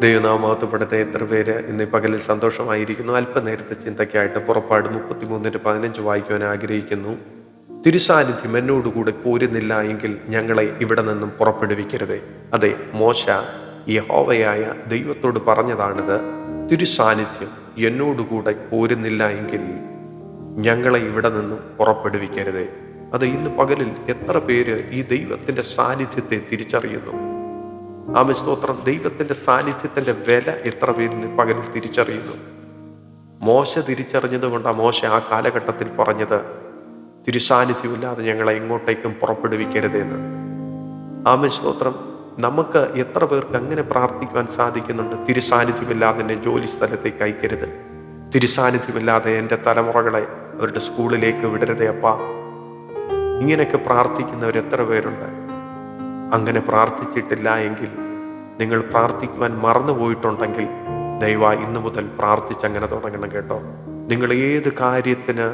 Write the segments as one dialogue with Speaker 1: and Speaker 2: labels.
Speaker 1: ദൈവനാമഹത്വപ്പെടുത്ത എത്ര പേര് ഇന്ന് ഈ പകലിൽ സന്തോഷമായിരിക്കുന്നു? അല്പനേരത്തെ ചിന്തയ്ക്കായിട്ട് പുറപ്പാട് മുപ്പത്തിമൂന്നിന് പതിനഞ്ച് വായിക്കുവാൻ ആഗ്രഹിക്കുന്നു. തിരുസാന്നിധ്യം എന്നോടുകൂടെ പോരുന്നില്ല എങ്കിൽ ഞങ്ങളെ ഇവിടെ നിന്നും പുറപ്പെടുവിക്കരുതേ. അതെ മോശ യഹോവയായ ദൈവത്തോട് പറഞ്ഞതാണിത്. തിരുസാന്നിധ്യം എന്നോടുകൂടെ പോരുന്നില്ല എങ്കിൽ ഞങ്ങളെ ഇവിടെ നിന്നും പുറപ്പെടുവിക്കരുതേ. അത് ഇന്ന് പകലിൽ എത്ര പേര് ഈ ദൈവത്തിന്റെ സാന്നിധ്യത്തെ തിരിച്ചറിയുന്നു? ആമ സ്തോത്രം ദൈവത്തിന്റെ സാന്നിധ്യത്തിന്റെ വില എത്ര പേരിൽ പകൽ തിരിച്ചറിയുന്നു. മോശ തിരിച്ചറിഞ്ഞത് കൊണ്ട് മോശ ആ കാലഘട്ടത്തിൽ പറഞ്ഞത് തിരുസാന്നിധ്യമില്ലാതെ ഞങ്ങളെ എങ്ങോട്ടേക്കും പുറപ്പെടുവിക്കരുതെന്ന് ആമ സ്തോത്രം നമുക്ക് എത്ര പേർക്ക് അങ്ങനെ പ്രാർത്ഥിക്കുവാൻ സാധിക്കുന്നുണ്ട്? തിരുസാന്നിധ്യമില്ലാതെ എന്നെ ജോലി സ്ഥലത്തേക്ക് അയക്കരുത്. തിരുസാന്നിധ്യമില്ലാതെ എന്റെ തലമുറകളെ അവരുടെ സ്കൂളിലേക്ക് വിടരുതേ അപ്പാ. ഇങ്ങനെയൊക്കെ പ്രാർത്ഥിക്കുന്നവർ എത്ര പേരുണ്ട്? അങ്ങനെ പ്രാർത്ഥിച്ചിട്ടില്ല എങ്കിൽ നിങ്ങൾ പ്രാർത്ഥിക്കുവാൻ മറന്നുപോയിട്ടുണ്ടെങ്കിൽ ദൈവ ഇന്നു മുതൽ പ്രാർത്ഥിച്ചങ്ങനെ തുടങ്ങണം കേട്ടോ. നിങ്ങൾ ഏത് കാര്യത്തിന്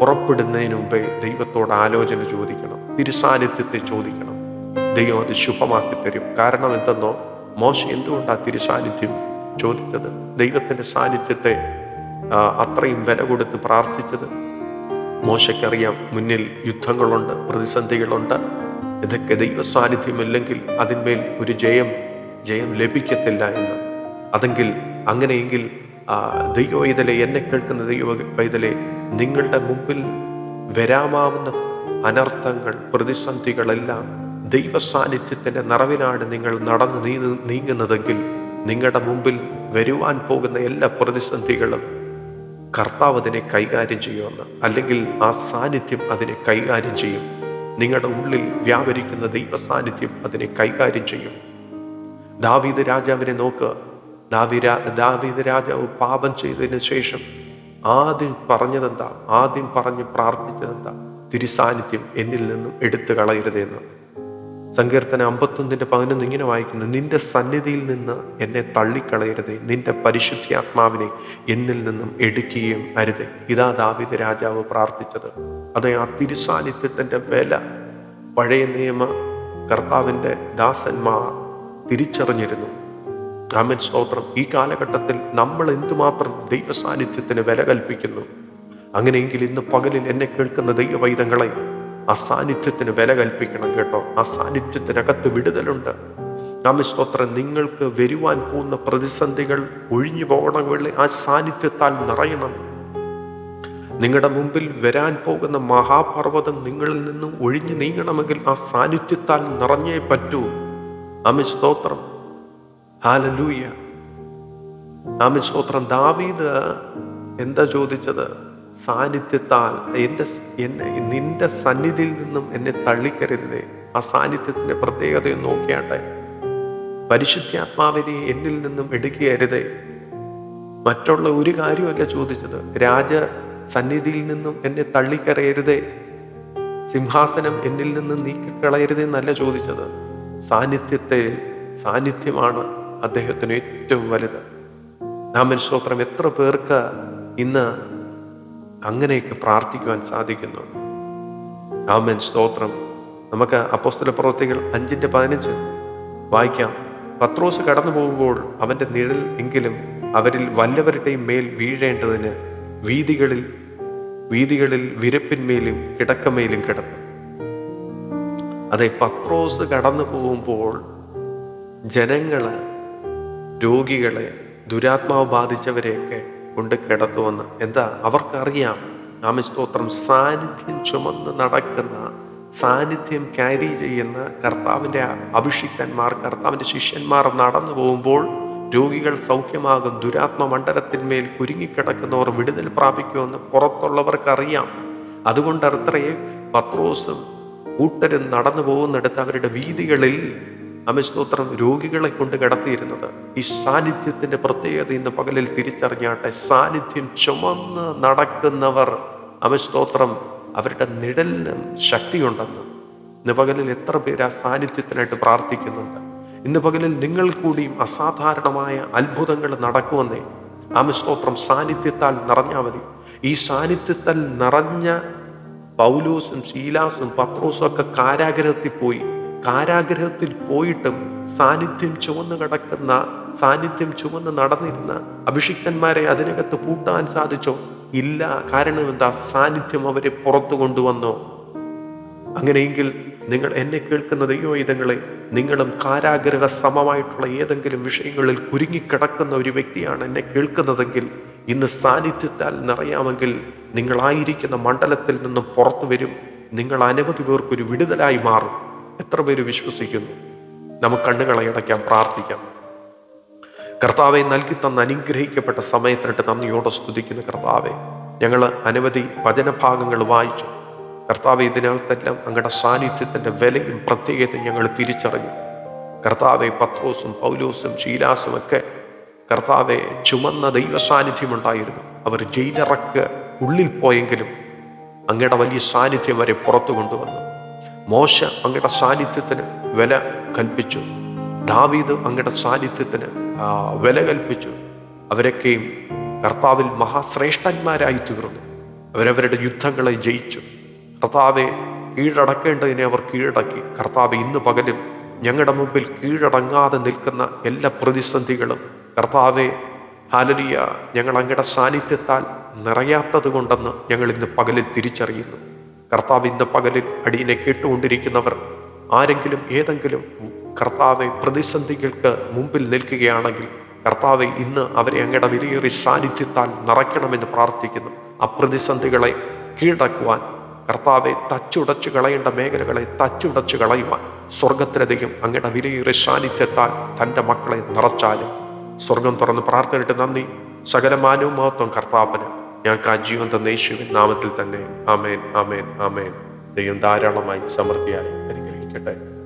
Speaker 1: പുറപ്പെടുന്നതിന് മുമ്പേ ദൈവത്തോട് ആലോചന ചോദിക്കണം തിരുസാന്നിധ്യത്തെ ചോദിക്കണം. ദൈവം അത് ശുഭമാക്കി തരും. കാരണം എന്തെന്നോ? മോശ എന്തുകൊണ്ടാണ് തിരുസാന്നിധ്യം ചോദിച്ചത്? ദൈവത്തിന്റെ സാന്നിധ്യത്തെ അത്രയും വില കൊടുത്ത് പ്രാർത്ഥിച്ചത്? മോശയ്ക്കറിയാം മുന്നിൽ യുദ്ധങ്ങളുണ്ട് പ്രതിസന്ധികളുണ്ട്. ഇതൊക്കെ ദൈവ സാന്നിധ്യമില്ലെങ്കിൽ അതിന്മേൽ ഒരു ജയം ജയം ലഭിക്കത്തില്ല എന്ന്. അതെങ്കിൽ അങ്ങനെയെങ്കിൽ ദൈവ ഇതലെ എന്നെ കേൾക്കുന്ന ദൈവ പൈതലെ നിങ്ങളുടെ മുമ്പിൽ വരാമാവുന്ന അനർത്ഥങ്ങൾ പ്രതിസന്ധികളെല്ലാം ദൈവ സാന്നിധ്യത്തിന്റെ നിറവിലാണ് നിങ്ങൾ നടന്ന് നീ- നീങ്ങുന്നതെങ്കിൽ നിങ്ങളുടെ മുമ്പിൽ വരുവാൻ പോകുന്ന എല്ലാ പ്രതിസന്ധികളും കർത്താവ് അതിനെ കൈകാര്യം ചെയ്യുമെന്ന്. അല്ലെങ്കിൽ ആ സാന്നിധ്യം അതിനെ കൈകാര്യം ചെയ്യും. നിങ്ങളുടെ ഉള്ളിൽ വ്യാപരിക്കുന്ന ദൈവ സാന്നിധ്യം അതിനെ കൈകാര്യം ചെയ്യും. ദാവീദ് രാജാവിനെ നോക്ക്. ദാവി ദാവീദ് രാജാവ് പാപം ചെയ്തതിന് ശേഷം ആദ്യം പറഞ്ഞതെന്താ? ആദ്യം പറഞ്ഞ് പ്രാർത്ഥിച്ചതെന്താ? തിരുസാന്നിധ്യം എന്നിൽ നിന്നും എടുത്തു കളയരുതെന്ന് സങ്കീർത്തന അമ്പത്തൊന്നിന്റെ പതിനൊന്ന് ഇങ്ങനെ വായിക്കുന്നു. നിന്റെ സന്നിധിയിൽ നിന്ന് എന്നെ തള്ളിക്കളയരുതേ. നിന്റെ പരിശുദ്ധാത്മാവിനെ എന്നിൽ നിന്നും എടുക്കുകയും അരുതേ. ഇതാ ദാവിദ് രാജാവ് പ്രാർത്ഥിച്ചത്. അതെ ആ തിരുസാന്നിധ്യത്തിന്റെ വില. പഴയ നിയമ കർത്താവിന്റെ ദാസന്മാർ തിരിച്ചറിഞ്ഞിരുന്നു. ആമൻ സ്തോത്രം. ഈ കാലഘട്ടത്തിൽ നമ്മൾ എന്തുമാത്രം ദൈവ സാന്നിധ്യത്തിന് വില കൽപ്പിക്കുന്നു? അങ്ങനെയെങ്കിൽ ഇന്ന് പകലിൽ എന്നെ കേൾക്കുന്ന ദൈവവൈദങ്ങളെ ആ സാന്നിധ്യത്തിന് വില കൽപ്പിക്കണം കേട്ടോ. ആ സാന്നിധ്യത്തിനകത്ത് വിടുതലുണ്ട്. അമിൻ സ്തോത്രം. നിങ്ങൾക്ക് വരുവാൻ പോകുന്ന പ്രതിസന്ധികൾ ഒഴിഞ്ഞു പോകണമെങ്കിൽ ആ സാന്നിധ്യത്താൽ നിറയണം. നിങ്ങളുടെ മുമ്പിൽ വരാൻ പോകുന്ന മഹാപർവതം നിങ്ങളിൽ നിന്നും ഒഴിഞ്ഞു നീങ്ങണമെങ്കിൽ ആ സാന്നിധ്യത്താൽ നിറഞ്ഞേ പറ്റൂ. ആമൻ. സ്തോത്രം. ഹാലലൂയ ആമൻ. സ്തോത്രം. ദാവീദ് എന്താ ചോദിച്ചത്? സാന്നിധ്യത്താൽ എന്റെ എന്നെ നിന്റെ സന്നിധിയിൽ നിന്നും എന്നെ തള്ളിക്കരുതേ. ആ സാന്നിധ്യത്തിന്റെ പ്രത്യേകതയും നോക്കിയാട്ടെ. പരിശുദ്ധാത്മാവിനെ എന്നിൽ നിന്നും എടുക്കുകയരുതേ. മറ്റുള്ള ഒരു കാര്യമല്ല ചോദിച്ചത്. രാജ സന്നിധിയിൽ നിന്നും എന്നെ തള്ളിക്കറയരുതേ സിംഹാസനം എന്നിൽ നിന്നും നീക്കിക്കളയരുതേ എന്നല്ല ചോദിച്ചത്. സാന്നിധ്യത്തെ സാന്നിധ്യമാണ് അദ്ദേഹത്തിന് ഏറ്റവും വലുത്. നാമൻ സ്തോത്രം എത്ര പേർക്ക് ഇന്ന് അങ്ങനെയൊക്കെ പ്രാർത്ഥിക്കുവാൻ സാധിക്കുന്നു? നാമൻ സ്തോത്രം നമുക്ക് അപ്പോസ്തല പ്രവൃത്തികൾ അഞ്ചിന്റെ പതിനഞ്ച് വായിക്കാം. പത്രോസ് കടന്നു പോകുമ്പോൾ അവന്റെ നിഴൽ എങ്കിലും അവരിൽ വല്ലവരുടെയും മേൽ വീഴേണ്ടതിന് വീതികളിൽ വീതികളിൽ വിരപ്പിന്മേലും കിടക്കമേലും കിടന്നു. അതെ പത്രോസ് കടന്നു പോകുമ്പോൾ ജനങ്ങൾ രോഗികളെ ദുരാത്മാവ് ബാധിച്ചവരെയൊക്കെ കൊണ്ട് കിടത്തുവന്ന് എന്താ? അവർക്കറിയാം. നാമസ്തോത്രം സാന്നിധ്യം ചുമന്ന് നടക്കുന്ന സാന്നിധ്യം ക്യാരി ചെയ്യുന്ന കർത്താവിന്റെ അഭിഷിക്തന്മാർ കർത്താവിന്റെ ശിഷ്യന്മാർ നടന്നു പോകുമ്പോൾ രോഗികൾ സൗഖ്യമാകും. ദുരാത്മ മണ്ഡലത്തിന്മേൽ കുരുങ്ങിക്കിടക്കുന്നവർ വിടുതൽ പ്രാപിക്കുമെന്ന് പുറത്തുള്ളവർക്കറിയാം. അതുകൊണ്ട് അത്രയും പത്രോസും കൂട്ടരും നടന്നു പോകുന്നിടത്ത് അവരുടെ വീതികളിൽ അമിസ്തോത്രം രോഗികളെ കൊണ്ട് കിടത്തിയിരുന്നത്. ഈ സാന്നിധ്യത്തിന്റെ പ്രത്യേകത ഇന്ന് പകലിൽ തിരിച്ചറിഞ്ഞാട്ടെ സാന്നിധ്യം ചുമന്ന് നടക്കുന്നവർ അമിസ്തോത്രം അവരുടെ നിഴലിനും ശക്തിയുണ്ടെന്ന്. ഇന്ന് പകലിൽ എത്ര പേര് ആ സാന്നിധ്യത്തിനായിട്ട് പ്രാർത്ഥിക്കുന്നുണ്ട്. ഇന്ന് പകലിൽ നിങ്ങൾ കൂടിയും അസാധാരണമായ അത്ഭുതങ്ങൾ നടക്കുമെന്നേ. ആമസ്തോത്രം സാന്നിധ്യത്താൽ നിറഞ്ഞാൽ മതി. ഈ സാന്നിധ്യത്താൽ നിറഞ്ഞ പൗലോസും ശീലാസും പത്രോസും ഒക്കെ കാരാഗ്രഹത്തിൽ പോയി. കാരാഗ്രഹത്തിൽ പോയിട്ടും സാന്നിധ്യം ചുവന്ന് കിടക്കുന്ന സാന്നിധ്യം ചുവന്ന് നടന്നിരുന്ന അഭിഷിക്തന്മാരെ അതിനകത്ത് പൂട്ടാൻ സാധിച്ചോ? ഇല്ല. കാരണം എന്താ സാന്നിധ്യം അവരെ പുറത്തു കൊണ്ടുവന്നോ? അങ്ങനെയെങ്കിൽ നിങ്ങൾ എന്നെ കേൾക്കുന്ന ദൈവവേദങ്ങളെ നിങ്ങളും കാരാഗ്രഹ സമമായിട്ടുള്ള ഏതെങ്കിലും വിഷയങ്ങളിൽ കുരുങ്ങിക്കിടക്കുന്ന ഒരു വ്യക്തിയാണ് എന്നെ കേൾക്കുന്നതെങ്കിൽ ഇന്ന് സാന്നിധ്യത്താൽ നിറയാമെങ്കിൽ നിങ്ങളായിരിക്കുന്ന മണ്ഡലത്തിൽ നിന്നും പുറത്തു വരും. നിങ്ങൾ അനവധി പേർക്കൊരു വിടുതലായി മാറും. എത്ര പേര് വിശ്വസിക്കുന്നു? നമുക്ക് കണ്ണുകളെ അടയ്ക്കാം പ്രാർത്ഥിക്കാം. കർത്താവെ നൽകി തന്ന അനുഗ്രഹിക്കപ്പെട്ട സമയത്തിനിട്ട് നന്ദിയോടെ സ്തുതിക്കുന്ന കർത്താവെ ഞങ്ങൾ അനവധി വചനഭാഗങ്ങൾ വായിച്ചു. കർത്താവ് ഇതിനകത്തെല്ലാം അങ്ങയുടെ സാന്നിധ്യത്തിന്റെ വിലയും പ്രത്യേകതയും ഞങ്ങൾ തിരിച്ചറിഞ്ഞു. കർത്താവെ പത്രോസും പൗലോസും ശീലാസും ഒക്കെ കർത്താവെ ചുമന്ന ദൈവ സാന്നിധ്യമുണ്ടായിരുന്നു അവർ ജയിലറക്ക് ഉള്ളിൽ പോയെങ്കിലും അങ്ങയുടെ വലിയ സാന്നിധ്യം വരെ പുറത്തു കൊണ്ടുവന്നു. മോശ അങ്ങയുടെ സാന്നിധ്യത്തിന് വില കൽപ്പിച്ചു. ദാവീദ് അങ്ങയുടെ സാന്നിധ്യത്തിന് വില കൽപ്പിച്ചു. അവരൊക്കെയും കർത്താവിൽ മഹാശ്രേഷ്ഠന്മാരായി തീർന്നു. അവരവരുടെ യുദ്ധങ്ങളെ ജയിച്ചു. കർത്താവെ കീഴടക്കേണ്ടതിനെ അവർ കീഴടക്കി. കർത്താവ് ഇന്ന് പകലും ഞങ്ങളുടെ മുമ്പിൽ കീഴടങ്ങാതെ നിൽക്കുന്ന എല്ലാ പ്രതിസന്ധികളും കർത്താവെ ഹാലലിയ. ഞങ്ങൾ അങ്ങയുടെ സാന്നിധ്യത്താൽ നിറയാത്തത് കൊണ്ടെന്ന് ഞങ്ങൾ ഇന്ന് പകലിൽ തിരിച്ചറിയുന്നു. കർത്താവ് ഇന്ന് പകലിൽ അടിയനെ കേട്ടുകൊണ്ടിരിക്കുന്നവർ ആരെങ്കിലും ഏതെങ്കിലും കർത്താവെ പ്രതിസന്ധികൾക്ക് മുമ്പിൽ നിൽക്കുകയാണെങ്കിൽ കർത്താവെ ഇന്ന് അവരെ അങ്ങയുടെ വിലയേറി സാന്നിധ്യത്താൽ നിറയ്ക്കണമെന്ന് പ്രാർത്ഥിക്കുന്നു. അപ്രതിസന്ധികളെ പ്രതിസന്ധികളെ കീഴടക്കുവാൻ കർത്താവെ തച്ചുടച്ചു കളയേണ്ട മേഖലകളെ തച്ചുടച്ചു കളയുവാൻ സ്വർഗത്തിലധികം അങ്ങയുടെ വിലയേറി സാന്നിധ്യത്താൽ തന്റെ മക്കളെ നിറച്ചാലും സ്വർഗം തുറന്ന് പ്രാർത്ഥനയിട്ട് നന്ദി. സകല മാനവും മഹത്വം കർത്താപ്പന് ഞങ്ങൾക്ക് ആ ജീവൻ തന്ന യേശുവിൻ നാമത്തിൽ തന്നെ. ആമേൻ ആമേൻ ആമേൻ. ദൈവം ധാരാളമായി സമൃദ്ധിയായി അനുഗ്രഹിക്കട്ടെ.